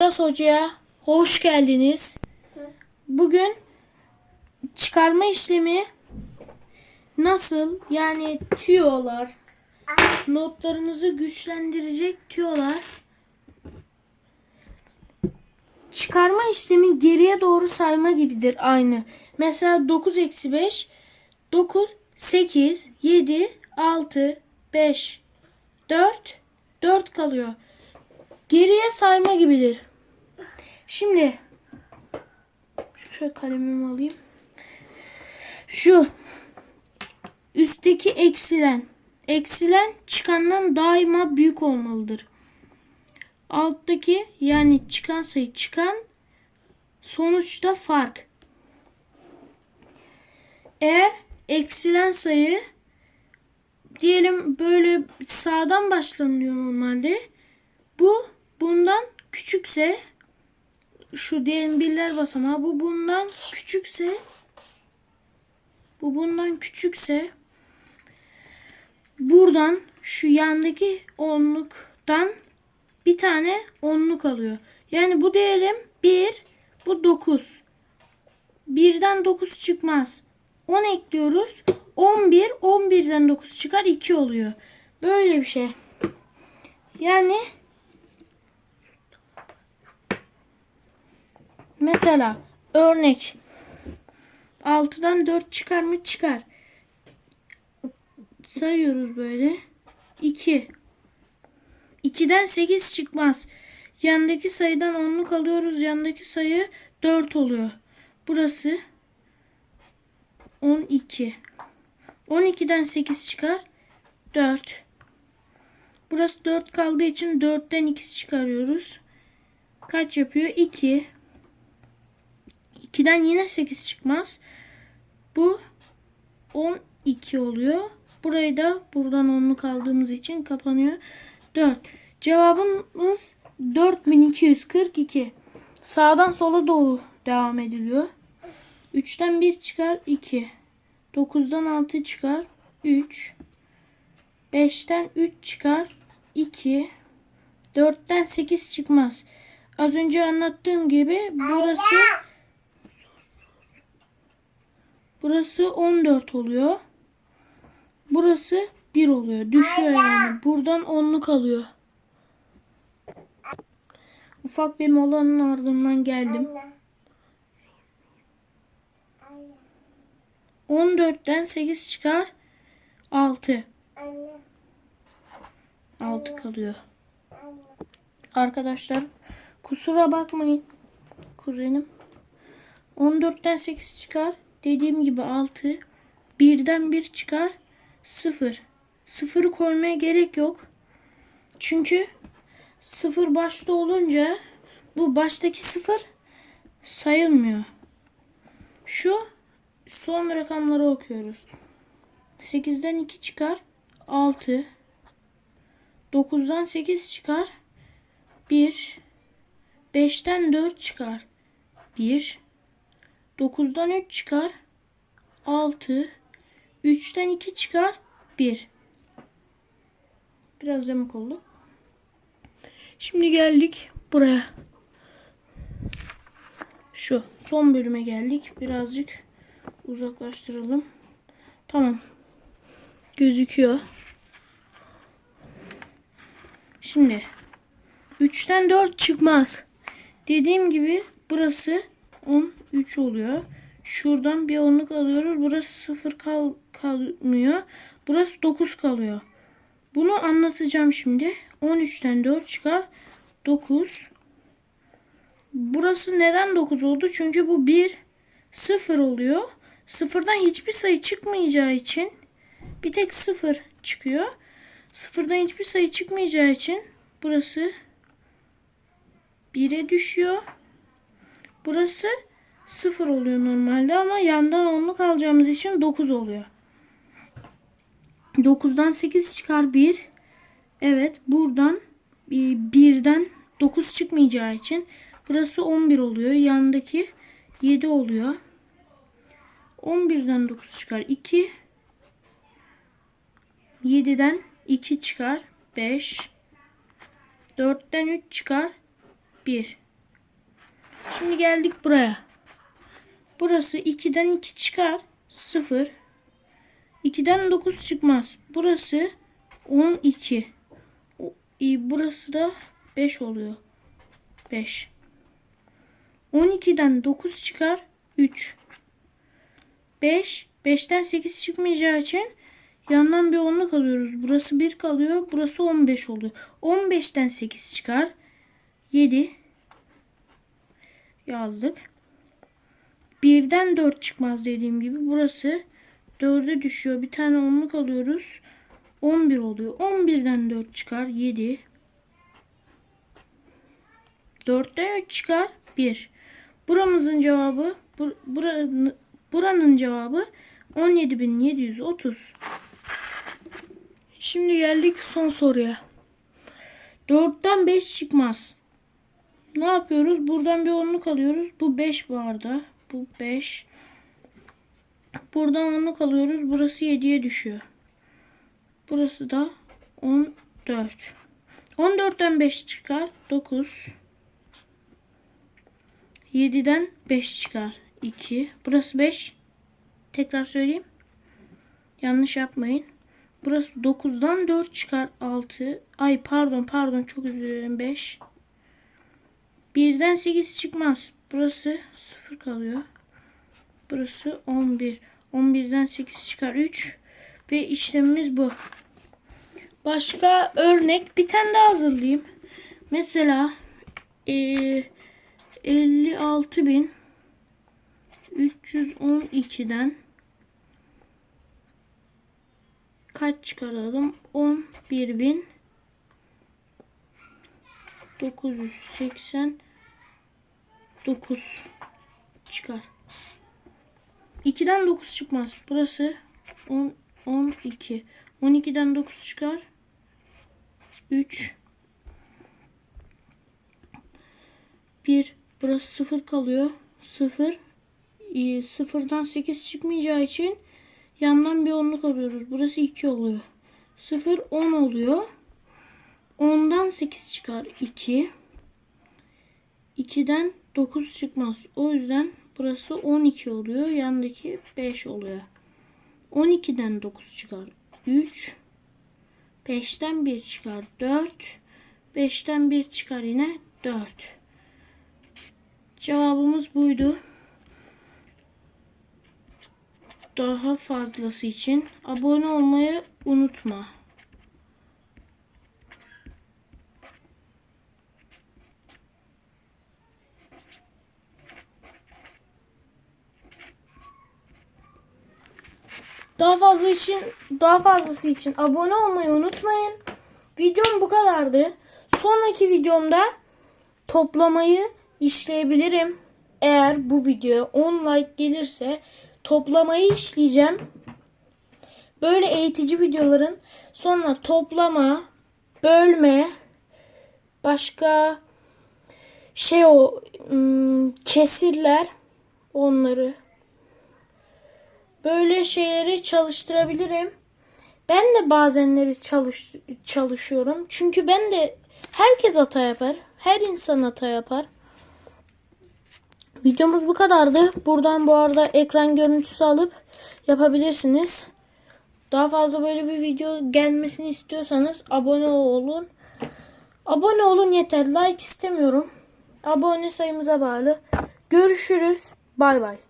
Aras Hoca'ya hoş geldiniz. Bugün çıkarma işlemi nasıl yani tüyolar, notlarınızı güçlendirecek tüyolar. Çıkarma işlemi geriye doğru sayma gibidir aynı. Mesela 9 eksi 5, 9, 8, 7, 6, 5, 4, 4 kalıyor. Geriye sayma gibidir. Şimdi şöyle kalemimi alayım. Şu üstteki eksilen eksilen çıkandan daima büyük olmalıdır. Alttaki yani çıkan sayı çıkan sonuçta fark. Eğer eksilen sayı diyelim böyle sağdan başlanıyor normalde. Bu bundan küçükse şu diyelim birler basamağı bu bundan küçükse bu bundan küçükse buradan şu yandaki onluktan bir tane onluk alıyor. Yani bu diyelim 1 bu 9. 1'den 9 çıkmaz. 10 ekliyoruz. 11 11'den 9 çıkar 2 oluyor. Böyle bir şey. Yani Mesela örnek 6'dan 4 çıkar mı? Çıkar. Sayıyoruz böyle. 2. 2'den 8 çıkmaz. Yandaki sayıdan 10'luk alıyoruz. Yandaki sayı 4 oluyor. Burası 12. 12'den 8 çıkar. 4. Burası 4 kaldığı için 4'ten x çıkarıyoruz. Kaç yapıyor? 2. 2'den yine 8 çıkmaz. Bu 12 oluyor. Burayı da buradan 10'luk aldığımız için kapanıyor. 4. Cevabımız 4242. Sağdan sola doğru devam ediliyor. 3'ten 1 çıkar 2. 9'dan 6 çıkar 3. 5'ten 3 çıkar 2. 4'ten 8 çıkmaz. Az önce anlattığım gibi burası Burası 14 oluyor. Burası 1 oluyor. Düşüyor yani. Buradan 10'luk alıyor. Ufak bir molanın ardından geldim. 14'ten 8 çıkar. 6. 6 kalıyor. Arkadaşlar kusura bakmayın. Kuzenim. 14'ten 8 çıkar. Dediğim gibi 6. Birden 1 çıkar. 0. 0'ı koymaya gerek yok. Çünkü 0 başta olunca bu baştaki 0 sayılmıyor. Şu son rakamları okuyoruz. 8'den 2 çıkar. 6. 9'dan 8 çıkar. 1. 5'ten 4 çıkar. 1. 9'dan 3 çıkar. 6. 3'ten 2 çıkar. 1. Biraz demek oldu. Şimdi geldik buraya. Şu son bölüme geldik. Birazcık uzaklaştıralım. Tamam. Gözüküyor. Şimdi 3'ten 4 çıkmaz. Dediğim gibi burası 13 oluyor. Şuradan bir onluk alıyoruz. Burası 0 kal kalmıyor. Burası 9 kalıyor. Bunu anlatacağım şimdi. 13'ten 4 çıkar. 9. Burası neden 9 oldu? Çünkü bu 1 0 oluyor. Sıfırdan hiçbir sayı çıkmayacağı için bir tek 0 çıkıyor. Sıfırdan hiçbir sayı çıkmayacağı için burası 1'e düşüyor. Burası 0 oluyor normalde ama yandan 10'luk alacağımız için 9 oluyor. 9'dan 8 çıkar 1. Evet buradan 1'den 9 çıkmayacağı için burası 11 oluyor. Yandaki 7 oluyor. 11'den 9 çıkar 2. 7'den 2 çıkar 5. 4'ten 3 çıkar 1. Şimdi geldik buraya. Burası 2'den 2 çıkar. 0. 2'den 9 çıkmaz. Burası 12. O- e, Burası da 5 oluyor. 5. 12'den 9 çıkar. 3. 5. 5'ten 8 çıkmayacağı için yandan bir onluk alıyoruz. Burası 1 kalıyor. Burası 15 oluyor. 15'ten 8 çıkar. 7 yazdık. 1'den 4 çıkmaz dediğim gibi. Burası 4'e düşüyor. Bir tane onluk alıyoruz. 11 oluyor. 11'den 4 çıkar. 7 4'ten 3 çıkar. 1. Buramızın cevabı bur, buranın, buranın cevabı 17730. Şimdi geldik son soruya. 4'ten 5 çıkmaz. Ne yapıyoruz? Buradan bir onluk alıyoruz. Bu 5 bu arada. Bu 5. Buradan onluk alıyoruz. Burası 7'ye düşüyor. Burası da 14. 14'ten 5 çıkar. 9. 7'den 5 çıkar. 2. Burası 5. Tekrar söyleyeyim. Yanlış yapmayın. Burası 9'dan 4 çıkar. 6. Ay pardon pardon çok dilerim. 5. 1'den 8 çıkmaz. Burası 0 kalıyor. Burası 11. 11'den 8 çıkar 3. Ve işlemimiz bu. Başka örnek bir tane daha hazırlayayım. Mesela eee 56.312'den kaç çıkaralım? 11.000 989 çıkar. 2'den 9 çıkmaz. Burası 10 12. 12'den 9 çıkar. 3 1 burası 0 kalıyor. 0 e, sıfırdan 8 çıkmayacağı için yandan bir onluk alıyoruz. Burası 2 oluyor. 0 10 oluyor. 10'dan 8 çıkar 2. 2'den 9 çıkmaz. O yüzden burası 12 oluyor. Yandaki 5 oluyor. 12'den 9 çıkar 3. 5'ten 1 çıkar 4. 5'ten 1 çıkar yine 4. Cevabımız buydu. Daha fazlası için abone olmayı unutma. Daha fazla için daha fazlası için abone olmayı unutmayın. Videom bu kadardı. Sonraki videomda toplamayı işleyebilirim. Eğer bu videoya 10 like gelirse toplamayı işleyeceğim. Böyle eğitici videoların sonra toplama, bölme, başka şey o ım, kesirler onları böyle şeyleri çalıştırabilirim. Ben de bazenleri çalış, çalışıyorum. Çünkü ben de herkes hata yapar. Her insan hata yapar. Videomuz bu kadardı. Buradan bu arada ekran görüntüsü alıp yapabilirsiniz. Daha fazla böyle bir video gelmesini istiyorsanız abone olun. Abone olun yeter. Like istemiyorum. Abone sayımıza bağlı. Görüşürüz. Bay bay.